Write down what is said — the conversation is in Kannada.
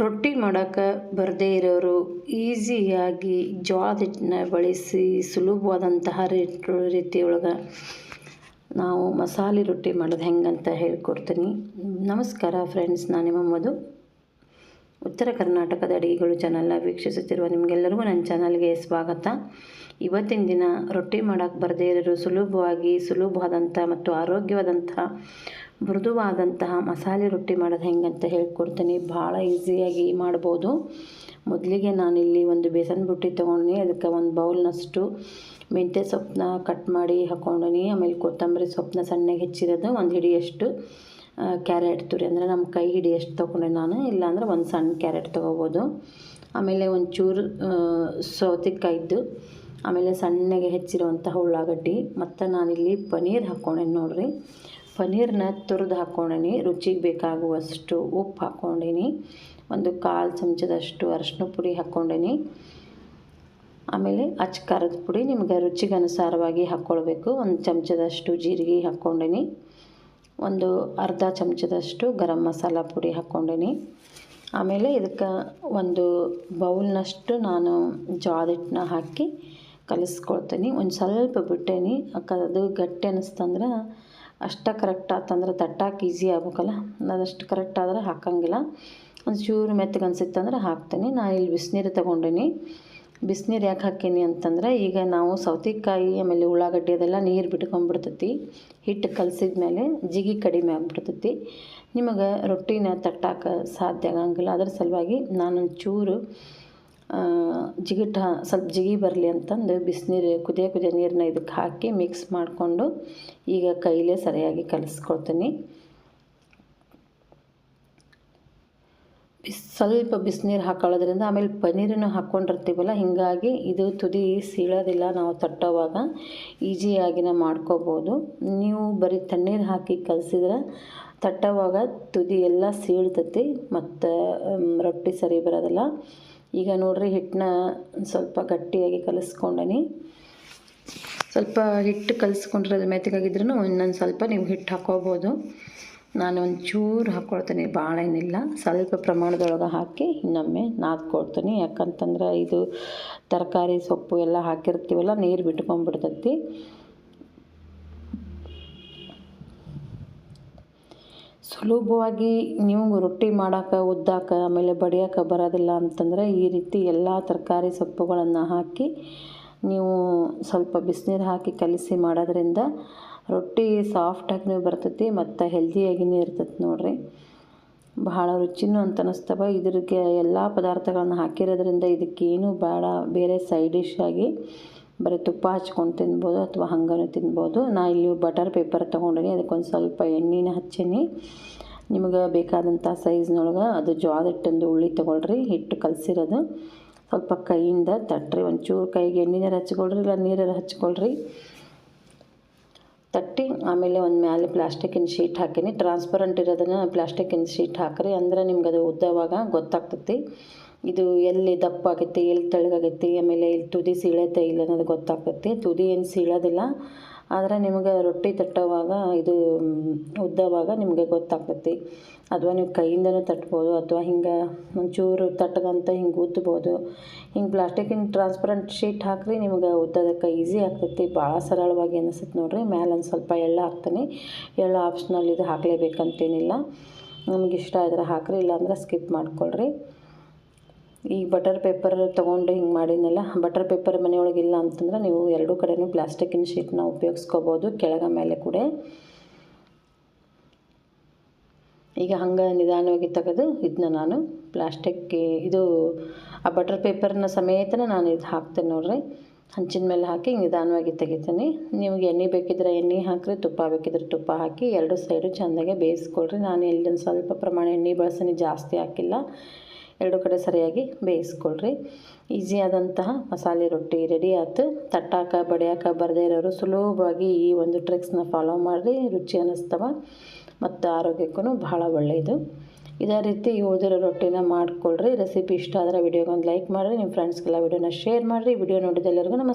ರೊಟ್ಟಿ ಮಾಡೋಕೆ ಬರದೇ ಇರೋರು ಈಸಿಯಾಗಿ ಜೋಳದ ಹಿಟ್ಟನ್ನ ಬಳಸಿ ಸುಲಭವಾದಂತಹ ರೀತಿಯೊಳಗೆ ನಾವು ಮಸಾಲೆ ರೊಟ್ಟಿ ಮಾಡೋದು ಹೆಂಗಂತ ಹೇಳ್ಕೊಡ್ತೀನಿ. ನಮಸ್ಕಾರ ಫ್ರೆಂಡ್ಸ್, ನಾನು ನಿಮ್ಮ ಉತ್ತರ ಕರ್ನಾಟಕದ ಅಡುಗೆಗಳು ಚಾನಲ್ನ ವೀಕ್ಷಿಸುತ್ತಿರುವ ನಿಮಗೆಲ್ಲರಿಗೂ ನನ್ನ ಚಾನಲ್ಗೆ ಸ್ವಾಗತ. ಇವತ್ತಿನ ದಿನ ರೊಟ್ಟಿ ಮಾಡೋಕ್ಕೆ ಬರದೇ ಇರೋರು ಸುಲಭವಾಗಿ ಸುಲಭವಾದಂಥ ಮತ್ತು ಆರೋಗ್ಯವಾದಂಥ ಮೃದುವಾದಂತಹ ಮಸಾಲೆ ರೊಟ್ಟಿ ಮಾಡೋದು ಹೆಂಗಂತ ಹೇಳ್ಕೊಡ್ತೀನಿ. ಭಾಳ ಈಸಿಯಾಗಿ ಮಾಡ್ಬೋದು. ಮೊದಲಿಗೆ ನಾನಿಲ್ಲಿ ಒಂದು ಬೇಸನ್ ಬುಟ್ಟಿ ತೊಗೊಂಡು ಅದಕ್ಕೆ ಒಂದು ಬೌಲ್ನಷ್ಟು ಮೆಂತ್ಯ ಸೊಪ್ಪನ್ನ ಕಟ್ ಮಾಡಿ ಹಾಕ್ಕೊಂಡೀನಿ ಆಮೇಲೆ ಕೊತ್ತಂಬರಿ ಸೊಪ್ಪನ್ನ ಸಣ್ಣಗೆ ಹೆಚ್ಚಿರೋದು ಒಂದು ಹಿಡಿಯಷ್ಟು ಕ್ಯಾರೆಟ್ ತುರಿ. ಅಂದರೆ ನಮ್ಮ ಕೈ ಹಿಡಿಯಷ್ಟು ತೊಗೊಂಡೆ ನಾನು. ಇಲ್ಲಾಂದ್ರೆ ಒಂದು ಸಣ್ಣ ಕ್ಯಾರೆಟ್ ತೊಗೋಬೋದು. ಆಮೇಲೆ ಒಂಚೂರು ಸೌತೆಕಾಯಿದ್ದು ಆಮೇಲೆ ಸಣ್ಣಗೆ ಹೆಚ್ಚಿರುವಂತಹ ಉಳ್ಳಾಗಡ್ಡಿ, ಮತ್ತು ನಾನಿಲ್ಲಿ ಪನೀರ್ ಹಾಕ್ಕೊಂಡೆ ನೋಡಿರಿ. ಪನೀರನ್ನ ತುರಿದು ಹಾಕ್ಕೊಂಡೀನಿ, ರುಚಿಗೆ ಬೇಕಾಗುವಷ್ಟು ಉಪ್ಪು ಹಾಕ್ಕೊಂಡೀನಿ, ಒಂದು ಕಾಲು ಚಮಚದಷ್ಟು ಅರಶಿನ ಪುಡಿ ಹಾಕ್ಕೊಂಡೀನಿ. ಆಮೇಲೆ ಅಚ್ಚ ಖಾರದ ಪುಡಿ ನಿಮಗೆ ರುಚಿಗೆ ಅನುಸಾರವಾಗಿ ಹಾಕ್ಕೊಳ್ಬೇಕು ಒಂದು ಚಮಚದಷ್ಟು ಜೀರಿಗೆ ಹಾಕ್ಕೊಂಡೀನಿ, ಒಂದು ಅರ್ಧ ಚಮಚದಷ್ಟು ಗರಂ ಮಸಾಲ ಪುಡಿ ಹಾಕ್ಕೊಂಡೀನಿ. ಆಮೇಲೆ ಇದಕ್ಕೆ ಒಂದು ಬೌಲ್ನಷ್ಟು ನಾನು ಜೋಳದ ಹಿಟ್ಟನ್ನ ಹಾಕಿ ಕಲಿಸ್ಕೊಳ್ತೀನಿ, ಒಂದು ಸ್ವಲ್ಪ ಬಿಟ್ಟೇನಿ ಅದು ಗಟ್ಟಿ ಅನ್ನಿಸ್ತಂದ್ರೆ ಅಷ್ಟು ಕರೆಕ್ಟ್ ಆತಂದ್ರೆ ತಟ್ಟಾಕ ಈಸಿ ಆಗ್ಬೇಕಲ್ಲ? ಅದಷ್ಟು ಕರೆಕ್ಟ್ ಆದ್ರೆ ಹಾಕಂಗಿಲ್ಲ. ಒಂದು ಚೂರು ಮೆತ್ತಗೆ ಅನ್ಸಿತ್ತಂದ್ರೆ ಹಾಕ್ತೀನಿ. ನಾನು ಇಲ್ಲಿ ಬಿಸಿನೀರು ತೊಗೊಂಡಿನಿ. ಬಿಸಿನೀರು ಯಾಕೆ ಹಾಕೀನಿ ಅಂತಂದ್ರೆ ಈಗ ನಾವು ಸೌತೆಕಾಯಿ, ಆಮೇಲೆ ಉಳ್ಳಾಗಡ್ಡಿ ಅದೆಲ್ಲ ನೀರು ಬಿಟ್ಕೊಂಡ್ಬಿಡ್ತೈತಿ ಹಿಟ್ಟು ಕಲಸಿದ ಮೇಲೆ ಜಿಗಿ ಕಡಿಮೆ ಆಗಿಬಿಡ್ತೈತಿ. ನಿಮಗೆ ರೊಟ್ಟಿನ ತಟ್ಟಾಕ ಸಾಧ್ಯ ಆಗಂಗಿಲ್ಲ. ಅದ್ರ ಸಲುವಾಗಿ ನಾನು ಚೂರು ಜಿಗಿಟ, ಸ್ವಲ್ಪ ಜಿಗಿ ಬರಲಿ ಅಂತಂದು ಬಿಸಿನೀರು, ಕುದಿಯ ಕುದಿಯ ನೀರನ್ನ ಇದಕ್ಕೆ ಹಾಕಿ ಮಿಕ್ಸ್ ಮಾಡಿಕೊಂಡು ಈಗ ಕೈಲೇ ಸರಿಯಾಗಿ ಕಲಿಸ್ಕೊಳ್ತೀನಿ. ಬಿಸ್, ಸ್ವಲ್ಪ ಬಿಸಿನೀರು ಹಾಕೊಳ್ಳೋದ್ರಿಂದ ಆಮೇಲೆ ಪನ್ನೀರನ್ನು ಹಾಕ್ಕೊಂಡಿರ್ತೀವಲ್ಲ, ಹೀಗಾಗಿ ಇದು ತುದಿ ಸೀಳೋದಿಲ್ಲ ನಾವು ತಟ್ಟೋವಾಗ ಈಸಿಯಾಗಿನ ಮಾಡ್ಕೋಬೋದು. ನೀವು ಬರೀ ತಣ್ಣೀರು ಹಾಕಿ ಕಲಸಿದ್ರೆ ತಟ್ಟೋವಾಗ ತುದಿ ಎಲ್ಲ ಸೀಳ್ತತಿ, ಮತ್ತು ರೊಟ್ಟಿ ಸರಿ ಬರೋದಿಲ್ಲ. ಈಗ ನೋಡ್ರಿ ಹಿಟ್ಟನ್ನ ಸ್ವಲ್ಪ ಗಟ್ಟಿಯಾಗಿ ಕಲಿಸ್ಕೊಂಡೀನಿ. ಸ್ವಲ್ಪ ಹಿಟ್ಟು ಕಲಿಸ್ಕೊಂಡಿರೋದು ಮೆತ್ತಗಾಗಿದ್ರೂ ಇನ್ನೊಂದು ಸ್ವಲ್ಪ ನೀವು ಹಿಟ್ಟು ಹಾಕೋಬೋದು. ನಾನು ಒಂದು ಚೂರು ಹಾಕ್ಕೊಳ್ತೀನಿ ಭಾಳ ಏನಿಲ್ಲ. ಸ್ವಲ್ಪ ಪ್ರಮಾಣದೊಳಗೆ ಹಾಕಿ ಇನ್ನೊಮ್ಮೆ ನಾದ್ಕೊಳ್ತೀನಿ. ಯಾಕಂತಂದ್ರೆ ಇದು ತರಕಾರಿ ಸೊಪ್ಪು ಎಲ್ಲ ಹಾಕಿರ್ತೀವಲ್ಲ, ನೀರು ಬಿಟ್ಕೊಂಡ್ಬಿಡ್ತೈತಿ. ಸುಲಭವಾಗಿ ನೀವು ರೊಟ್ಟಿ ಮಾಡೋಕೆ, ಉದ್ದಾಕ, ಆಮೇಲೆ ಬಡಿಯೋಕೆ ಬರೋದಿಲ್ಲ ಅಂತಂದರೆ ಈ ರೀತಿ ಎಲ್ಲ ತರಕಾರಿ ಸೊಪ್ಪುಗಳನ್ನು ಹಾಕಿ ನೀವು ಸ್ವಲ್ಪ ಬಿಸಿನೀರು ಹಾಕಿ ಕಲಿಸಿ ಮಾಡೋದ್ರಿಂದ ರೊಟ್ಟಿ ಸಾಫ್ಟಾಗಿನೂ ಬರ್ತೈತಿ ಮತ್ತು ಹೆಲ್ದಿಯಾಗಿನೇ ಇರ್ತೈತಿ ನೋಡಿರಿ. ಬಹಳ ರುಚಿನೂ ಅಂತ ಅನ್ನಿಸ್ತವ ಇದ್ರಿಗೆ ಎಲ್ಲ ಪದಾರ್ಥಗಳನ್ನು ಹಾಕಿರೋದ್ರಿಂದ ಇದಕ್ಕೇನು ಬೇಡ. ಬೇರೆ ಸೈಡ್ ಡಿಶ್ ಆಗಿ ಬರೀ ತುಪ್ಪ ಹಚ್ಕೊಂಡು ತಿನ್ಬೋದು ಅಥವಾ ಹಂಗನೂ ತಿನ್ಬೋದು. ನಾ ಇಲ್ಲಿ ಬಟರ್ ಪೇಪರ್ ತೊಗೊಂಡಿನಿ ಅದಕ್ಕೊಂದು ಸ್ವಲ್ಪ ಎಣ್ಣೆನ ಹಚ್ಚೀನಿ. ನಿಮಗೆ ಬೇಕಾದಂಥ ಸೈಜ್ನೊಳಗೆ ಅದು ಜೋಳದ ಹಿಟ್ಟಂದು ಉಳ್ಳಿ ತೊಗೊಳ್ರಿ, ಹಿಟ್ಟು ಕಲಸಿರೋದು. ಸ್ವಲ್ಪ ಕೈಯಿಂದ ತಟ್ರಿ, ಒಂಚೂರು ಕೈಗೆ ಎಣ್ಣೆನಾರು ಹಚ್ಕೊಳ್ರಿ ಇಲ್ಲ ನೀರಾರು ಹಚ್ಕೊಳ್ರಿ ತಟ್ಟಿ, ಆಮೇಲೆ ಒಂದು ಮ್ಯಾಲೆ ಪ್ಲಾಸ್ಟಿಕ್ಕಿನ ಶೀಟ್ ಹಾಕೀನಿ. ಟ್ರಾನ್ಸ್ಪರೆಂಟ್ ಇರೋದನ್ನು ಪ್ಲಾಸ್ಟಿಕ್ಕಿನ ಶೀಟ್ ಹಾಕ್ರಿ. ಅಂದ್ರೆ ನಿಮ್ಗೆ ಅದು ಉದ್ದವಾಗ ಗೊತ್ತಾಗ್ತೈತಿ. ಇದು ಎಲ್ಲಿ ದಪ್ಪ ಆಗೈತಿ ಎಲ್ಲಿ ತೆಳ್ಳಗಾಗೈತಿ ಆಮೇಲೆ ಇಲ್ಲಿ ತುದಿ ಸೀಳೈತೆ ಇಲ್ಲ ಅನ್ನೋದು ಗೊತ್ತಾಗ್ತೈತಿ ತುದಿ ಏನು ಸೀಳೋದಿಲ್ಲ. ಆದರೆ ನಿಮಗೆ ರೊಟ್ಟಿ ತಟ್ಟೋವಾಗ ಇದು ಉದ್ದವಾಗ ನಿಮಗೆ ಗೊತ್ತಾಗ್ತೈತಿ ಅಥವಾ ನೀವು ಕೈಯಿಂದನೂ ತಟ್ಬೋದು, ಅಥವಾ ಹಿಂಗೆ ಒಂಚೂರು ತಟ್ಟಗಂತ ಹಿಂಗೆ ಉದ್ಬೋದು ಹಿಂಗೆ ಪ್ಲಾಸ್ಟಿಕಿನ ಟ್ರಾನ್ಸ್ಪರೆಂಟ್ ಶೀಟ್ ಹಾಕ್ರಿ, ನಿಮಗೆ ಉದ್ದೋದಕ್ಕೆ ಈಸಿ ಆಗ್ತೈತಿ ಭಾಳ ಸರಳವಾಗಿ ಅನಿಸುತ್ತೆ ನೋಡಿರಿ. ಮ್ಯಾಲೆ ಒಂದು ಸ್ವಲ್ಪ ಎಳ್ಳು ಹಾಕ್ತೀನಿ. ಎಳ್ಳು ಆಪ್ಷನಲ್ ಇದು ಹಾಕಲೇಬೇಕಂತೇನಿಲ್ಲ. ನಮ್ಗೆ ಇಷ್ಟ ಆದ್ರೆ ಹಾಕ್ರಿ, ಇಲ್ಲಾಂದ್ರೆ ಸ್ಕಿಪ್ ಮಾಡ್ಕೊಳ್ರಿ. ಈಗ ಬಟರ್ ಪೇಪರ್ ತೊಗೊಂಡು ಹಿಂಗೆ ಮಾಡಿದ್ನಲ್ಲ ಬಟರ್ ಪೇಪರ್ ಮನೆಯೊಳಗಿಲ್ಲ ಅಂತಂದ್ರೆ ನೀವು ಎರಡೂ ಕಡೆಯೂ ಪ್ಲಾಸ್ಟಿಕ್ಕಿನ ಶೀಟ್ನ ಉಪಯೋಗಿಸ್ಕೋಬೋದು, ಕೆಳಗ ಮೇಲೆ ಕೂಡ. ಈಗ ಹಂಗೆ ನಿಧಾನವಾಗಿ ತೆಗೆದು ಇದನ್ನ ನಾನು ಪ್ಲಾಸ್ಟಿಕ್ ಇದು, ಆ ಬಟರ್ ಪೇಪರ್ನ ಸಮೇತನ ನಾನು ಇದು ಹಾಕ್ತೇನೆ ನೋಡ್ರಿ. ಹಂಚಿನ ಮೇಲೆ ಹಾಕಿ ನಿಧಾನವಾಗಿ ತೆಗಿತೀನಿ. ನಿಮಗೆ ಎಣ್ಣೆ ಬೇಕಿದ್ರೆ ಎಣ್ಣೆ ಹಾಕಿರಿ, ತುಪ್ಪ ಬೇಕಿದ್ರೆ ತುಪ್ಪ ಹಾಕಿ, ಎರಡು ಸೈಡು ಚೆಂದಾಗೆ ಬೇಯಿಸ್ಕೊಳ್ರಿ. ನಾನು ಇಲ್ಲಿ ಸ್ವಲ್ಪ ಪ್ರಮಾಣ ಎಣ್ಣೆ ಬಳಸಿನಿ ಜಾಸ್ತಿ ಹಾಕಿಲ್ಲ. ಎರಡು ಕಡೆ ಸರಿಯಾಗಿ ಬೇಯಿಸ್ಕೊಳ್ರಿ. ಈಸಿ ಆದಂತಹ ಮಸಾಲೆ ರೊಟ್ಟಿ ರೆಡಿ ಆಯ್ತು. ತಟ್ಟಾಕ, ಬಡಿಯಾಕ ಬರದೇ ಇರೋರು ಸುಲಭವಾಗಿ ಈ ಒಂದು ಟ್ರಿಕ್ಸ್ನ ಫಾಲೋ ಮಾಡಿರಿ. ರುಚಿ ಅನ್ನಿಸ್ತವ ಮತ್ತು ಆರೋಗ್ಯಕ್ಕೂ ಬಹಳ ಒಳ್ಳೆಯದು ಇದೇ ರೀತಿ ಉಳಿದಿರೋ ರೊಟ್ಟಿನ ಮಾಡ್ಕೊಳ್ರಿ. ರೆಸಿಪಿ ಇಷ್ಟ ಆದರೆ ವಿಡಿಯೋಗೊಂದು ಲೈಕ್ ಮಾಡಿರಿ. ನಿಮ್ಮ ಫ್ರೆಂಡ್ಸ್ಗೆಲ್ಲ ವಿಡಿಯೋನ ಶೇರ್ ಮಾಡಿರಿ. ವಿಡಿಯೋ ನೋಡಿದೆಲ್ಲರಿಗೂ ನಮಸ್ತೆ